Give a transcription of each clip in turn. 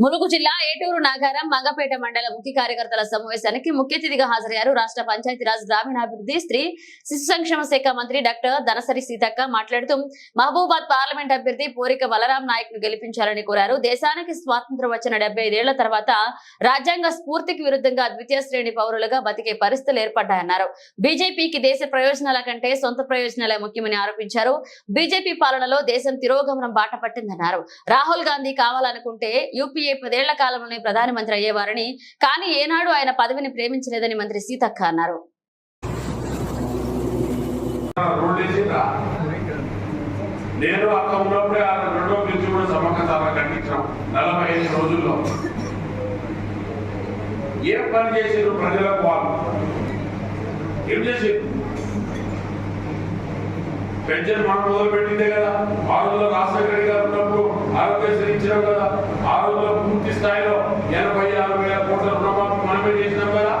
ములుగు జిల్లా ఏటూరు నాగారం మంగపేట మండల ముఖ్య కార్యకర్తల సమావేశానికి ముఖ్య అతిథిగా హాజరయ్యారు రాష్ట్ర పంచాయతీరాజ్ గ్రామీణాభివృద్ధి స్త్రీ శిశు సంక్షేమ శాఖ మంత్రి డాక్టర్ ధనసరి సీతక్క మాట్లాడుతూ మహబూబాద్ పార్లమెంట్ అభ్యర్థి పోరిక బలరాం నాయక్ను గెలిపించాలని కోరారు. దేశానికి స్వాతంత్రం వచ్చిన డెబ్బై ఐదేళ్ళ తర్వాత రాజ్యాంగ స్ఫూర్తికి విరుద్ధంగా ద్వితీయ శ్రేణి పౌరులుగా బతికే పరిస్థితులు ఏర్పడ్డాయన్నారు. బీజేపీకి దేశ ప్రయోజనాల కంటే సొంత ప్రయోజనాలే ముఖ్యమని ఆరోపించారు. బీజేపీ పాలనలో దేశం తిరోగమనం బాట పట్టిందన్నారు. రాహుల్ గాంధీ కావాలనుకుంటే యూపీఏ పదేళ్ళ కాలంలోనే ప్రధానమంత్రి అయ్యేవారని కానీ ఏనాడు ఆయన పదవిని ప్రేమించలేదని మంత్రి సీతక్క అన్నారు. నేను అక్కడ ఉన్నప్పుడే ఆ రెండో బ్రిడ్జ్ కూడా సమ్మక్క సారా కట్టించాం నలభై ఐదు రోజుల్లో. ఏం పని చేసారు ప్రజలకు వాళ్ళు? ఏం చేసారు పెన్షన్ మనం మొదలు పెట్టిందే కదా. ఆ రోజుల్లో రాజశేఖర గారు ఉన్నప్పుడు ఆరోగ్యశ్రీ ఇచ్చినాం కదా. ఆ రోజుల్లో పూర్తి స్థాయిలో ఎనభై ఆరు వేల కోట్ల రుణమాఫీ మనమే చేసినాం కదా.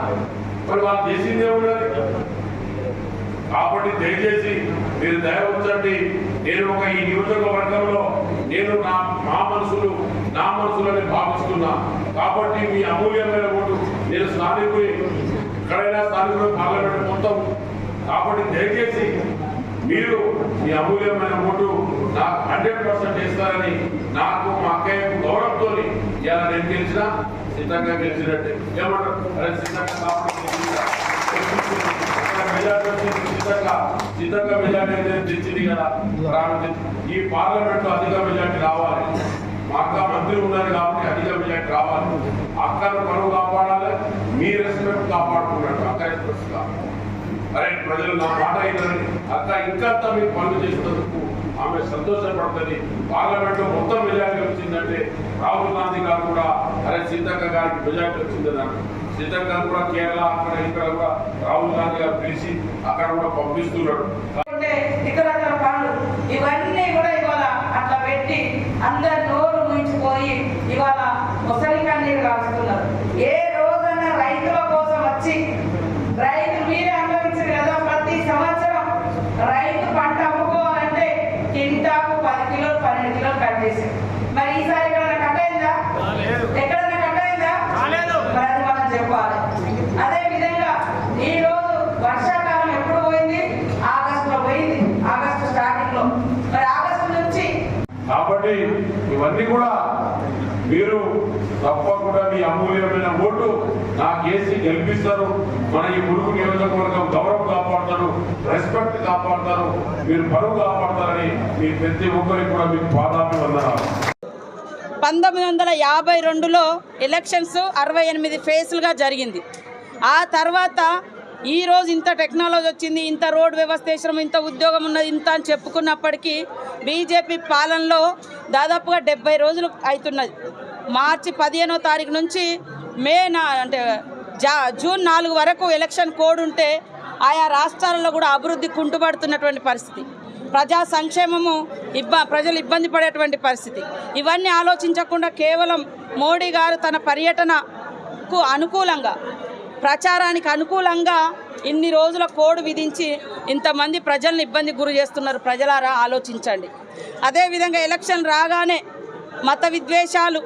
మరి వాళ్ళు చేసిందే ఉన్నది. కాబట్టి దయచేసి మీరు దయ ఉంచండి నేను ఒక ఈ నియోజకవర్గంలో నేను నా మా మనసులు నా మనసులని భావిస్తున్నా. కాబట్టి మీ అమూల్యమైన ఓటు నేను స్థానికుని ఎక్కడైనా స్థానికులు పార్లమెంట్ మొత్తం. కాబట్టి దయచేసి మీరు మీ అమూల్యమైన ఓటు నాకు హండ్రెడ్ పర్సెంట్ ఇస్తారని నాకు మా అక్కయ్య గౌరవంతో ఇలా నేను గెలిచినా సిద్ధంగా గెలిచినట్టే. ఏమంటారు? సిద్ధంగా మెజార్టీ సిద్ధంగా మెజార్టీ తెచ్చింది కదా. ఈ పార్లమెంట్లో అధిక మెజార్టీ రావాలి. మా అక్క మంత్రి ఉన్నారు కాబట్టి అధిక మెజార్టీ రావాలి. అక్కను పనులు కాపాడాలి మీ రెస్పెక్ట్ కాపాడుకున్నట్టు అక్క రెస్పెక్ట్ కాపాడాలి అరే ప్రజలు నా మాట అయిందని అక్క ఇంకా మీరు పనులు చేసినందుకు ఆమె సంతోషపడుతుంది. పార్లమెంట్లో మొత్తం మెజార్టీ వచ్చిందంటే రాహుల్ గాంధీ గారు కూడా అరే సీతక్క గారికి మెజార్టీ వచ్చిందన్నారు సీతక్క గారు కూడా కేరళ అక్కడ ఇక్కడ కూడా రాహుల్ గాంధీ గారు పిలిచి అక్కడ కూడా పంపిస్తున్నాడు. ఇవన్నీ కూడా ఇవాళ అట్లా పెట్టి అందరు నోరు ముయించిపోయి ఇవాళ ముసలి కన్నీరు కాస్తున్నారు ఏ రోజైనా రైతుల కోసం వచ్చి రైతు మీరే అనుభవించారు కదా ప్రతి సంవత్సరం రైతు పంట అమ్ముకోవాలంటే కింటాకు పది కిలోలు పన్నెండు కిలోలు కట్ చేశారు మరి ఈసారి ఎక్కడైనా కట్ అయిందా ఎక్కడైనా కట్ అయిందా మరి అది మనం చెప్పాలి అదే విధంగా ఈ రోజు వర్షాకాలం ఎప్పుడు పోయింది ఆగస్టులో పోయింది ఆగస్టు స్టార్టింగ్లో మరి ఆగస్టు నుంచి కాబట్టి ఇవన్నీ కూడా మీరు తప్పకుండా మీ అమూల్యమైన ఓటు నాకేసి గెలిపిస్తారు. మన ఈ మురుగు నియోజకవర్గం గౌరవం కాపాడతారు రెస్పెక్ట్ కాపాడతారు మీరు పరువు కాపాడతారని మీ ప్రతి ఒక్కరికి కూడా మీకు పాదాపి వందనాలు పంతొమ్మిది వందల యాభై రెండులో ఎలక్షన్స్ అరవై ఎనిమిది ఫేజ్లుగా జరిగింది. ఆ తర్వాత ఈరోజు ఇంత టెక్నాలజీ వచ్చింది ఇంత రోడ్ వ్యవస్థ ఇంత ఉద్యోగం ఉన్నది ఇంత అని చెప్పుకున్నప్పటికీ బీజేపీ పాలనలో దాదాపుగా డెబ్బై రోజులు అవుతున్నది మార్చి పదిహేనో తారీఖు నుంచి మే నా అంటే జా జూన్ నాలుగు వరకు ఎలక్షన్ కోడ్ ఉంటే ఆయా రాష్ట్రాలలో కూడా అభివృద్ధి కుంటుపడుతున్నటువంటి పరిస్థితి. ప్రజా సంక్షేమము ఇబ్బ ప్రజలు ఇబ్బంది పడేటువంటి పరిస్థితి. ఇవన్నీ ఆలోచించకుండా కేవలం మోడీ గారు తన పర్యటనకు అనుకూలంగా ప్రచారానికి అనుకూలంగా ఇన్ని రోజుల కోడ్ విధించి ఇంతమంది ప్రజల్ని ఇబ్బంది గురి చేస్తున్నారు. ప్రజలారా ఆలోచించండి. అదేవిధంగా ఎలక్షన్ రాగానే మత విద్వేషాలు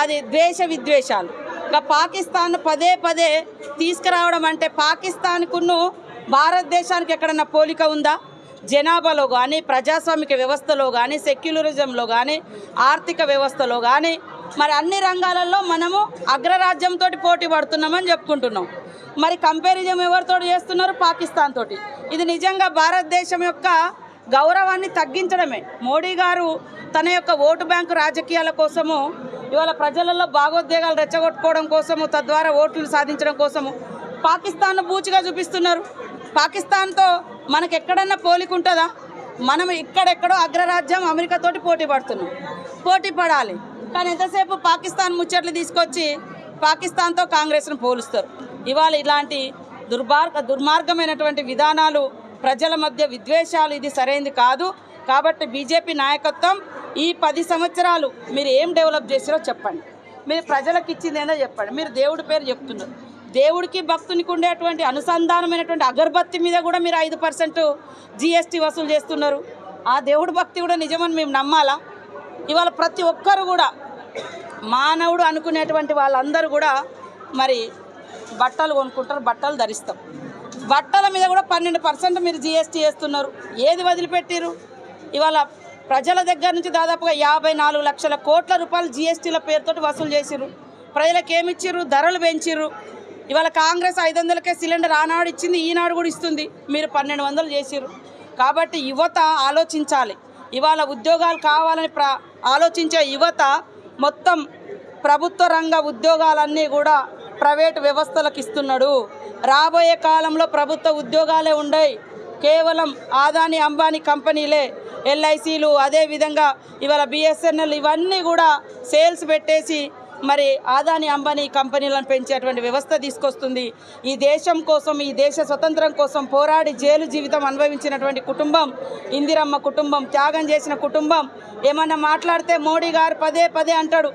అది ద్వేష విద్వేషాలు. ఇంకా పాకిస్తాన్ పదే పదే తీసుకురావడం అంటే పాకిస్తాన్కును భారతదేశానికి ఎక్కడన్నా పోలిక ఉందా? జనాభాలో కానీ ప్రజాస్వామిక వ్యవస్థలో కానీ సెక్యులరిజంలో కానీ ఆర్థిక వ్యవస్థలో కానీ మరి అన్ని రంగాలలో మనము అగ్రరాజ్యంతో పోటీ పడుతున్నామని చెప్పుకుంటున్నాం. మరి కంపారిజం ఎవరితో చేస్తున్నారు? పాకిస్తాన్ తోటి. ఇది నిజంగా భారతదేశం యొక్క గౌరవాన్ని తగ్గించడమే. మోడీ గారు తన యొక్క ఓటు బ్యాంకు రాజకీయాల కోసము ఇవాళ ప్రజలలో భావోద్వేగాలు రెచ్చగొట్టుకోవడం కోసము తద్వారా ఓట్లు సాధించడం కోసము పాకిస్తాన్ను బూచిగా చూపిస్తున్నారు. పాకిస్తాన్తో మనకు ఎక్కడన్నా పోలిక ఉంటుందా మనం ఇక్కడెక్కడో అగ్రరాజ్యం అమెరికాతోటి పోటీ పడుతున్నాం. పోటీ పడాలి. కానీ ఎంతసేపు పాకిస్తాన్ ముచ్చట్లు తీసుకొచ్చి పాకిస్తాన్తో కాంగ్రెస్ను పోలుస్తారు? ఇవాళ ఇలాంటి దుర్మార్గ దుర్మార్గమైనటువంటి విధానాలు ప్రజల మధ్య విద్వేషాలు ఇది సరైనది కాదు. కాబట్టి బీజేపీ నాయకత్వం ఈ పది సంవత్సరాలు మీరు ఏం డెవలప్ చేసారో చెప్పండి. మీరు ప్రజలకు ఇచ్చింది చెప్పండి. మీరు దేవుడి పేరు చెప్తున్నారు. దేవుడికి భక్తునికి ఉండేటువంటి అనుసంధానమైనటువంటి అగరబత్తి మీద కూడా మీరు ఐదు పర్సెంట్ జిఎస్టీ వసూలు చేస్తున్నారు. ఆ దేవుడి భక్తి కూడా నిజమని మేము నమ్మాలా? ఇవాళ ప్రతి ఒక్కరు కూడా మానవుడు అనుకునేటువంటి వాళ్ళందరూ కూడా మరి బట్టలు కొనుక్కుంటారు బట్టలు ధరిస్తాం బట్టల మీద కూడా పన్నెండు పర్సెంట్ మీరు జిఎస్టీ వేస్తున్నారు. ఏది వదిలిపెట్టిరు? ఇవాళ ప్రజల దగ్గర నుంచి దాదాపుగా యాభై నాలుగు లక్షల కోట్ల రూపాయలు జిఎస్టీల పేరుతోటి వసూలు చేసిరు ప్రజలకు ఏమి ఇచ్చిర్రు ధరలు పెంచిర్రు. ఇవాళ కాంగ్రెస్ ఐదు వందలకే సిలిండర్ ఆనాడు ఇచ్చింది ఈనాడు కూడా ఇస్తుంది. మీరు పన్నెండు వందలు చేసిర్రు. కాబట్టి యువత ఆలోచించాలి. ఇవాళ ఉద్యోగాలు కావాలని ప్ర ఆలోచించే యువత మొత్తం ప్రభుత్వ రంగ ఉద్యోగాలన్నీ కూడా ప్రైవేటు వ్యవస్థలకు ఇస్తున్నాడు. రాబోయే కాలంలో ప్రభుత్వ ఉద్యోగాలే ఉండయి. కేవలం ఆదాని అంబానీ కంపెనీలే ఎల్ఐసీలు అదేవిధంగా ఇవాళ బిఎస్ఎన్ఎల్ ఇవన్నీ కూడా సేల్స్ పెట్టేసి మరి ఆదాని అంబానీ కంపెనీలను పెంచేటువంటి వ్యవస్థ తీసుకొస్తుంది. ఈ దేశం కోసం ఈ దేశ స్వతంత్రం కోసం పోరాడి జైలు జీవితం అనుభవించినటువంటి కుటుంబం ఇందిరమ్మ కుటుంబం త్యాగం చేసిన కుటుంబం. ఏమన్నా మాట్లాడితే మోడీ గారు పదే పదే అంటాడు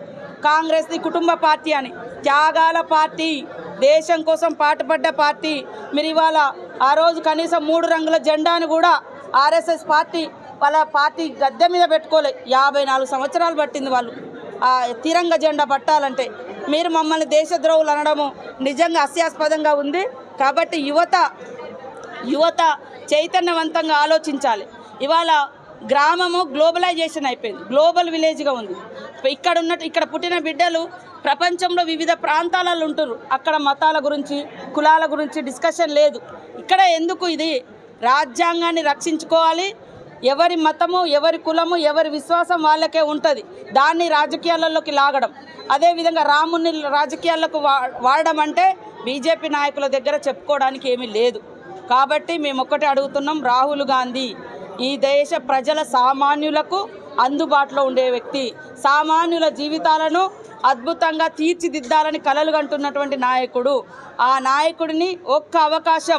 కాంగ్రెస్ది కుటుంబ పార్టీ అని. త్యాగాల పార్టీ దేశం కోసం పాటుపడ్డ పార్టీ. మీరు ఇవాళ ఆ రోజు కనీసం మూడు రంగుల జెండాను కూడా ఆర్ఎస్ఎస్ పార్టీ వాళ్ళ పార్టీ గద్దె మీద పెట్టుకోలే. యాభై నాలుగు సంవత్సరాలు పట్టింది వాళ్ళు. తిరంగ జెండా పట్టాలంటే మీరు మమ్మల్ని దేశద్రోహులు అనడము నిజంగా హాస్యాస్పదంగా ఉంది. కాబట్టి యువత యువత చైతన్యవంతంగా ఆలోచించాలి. ఇవాళ గ్రామము గ్లోబలైజేషన్ అయిపోయింది. గ్లోబల్ విలేజ్గా ఉంది. ఇక్కడ ఉన్నట్టు ఇక్కడ పుట్టిన బిడ్డలు ప్రపంచంలో వివిధ ప్రాంతాలలో ఉంటారు అక్కడ మతాల గురించి కులాల గురించి డిస్కషన్ లేదు. ఇక్కడ ఎందుకు ఇది? రాజ్యాంగాన్ని రక్షించుకోవాలి. ఎవరి మతము ఎవరి కులము ఎవరి విశ్వాసం వాళ్ళకే ఉంటుంది. దాన్ని రాజకీయాలలోకి లాగడం. అదేవిధంగా రాముని రాజకీయాలకు వా వాడడం అంటే బీజేపీ నాయకుల దగ్గర చెప్పుకోవడానికి ఏమీ లేదు. కాబట్టి మేము ఒక్కటే అడుగుతున్నాం రాహుల్ గాంధీ ఈ దేశ ప్రజల సామాన్యులకు అందుబాటులో ఉండే వ్యక్తి. సామాన్యుల జీవితాలను అద్భుతంగా తీర్చిదిద్దాలని కలలు కంటున్నటువంటి నాయకుడు. ఆ నాయకుడిని ఒక్క అవకాశం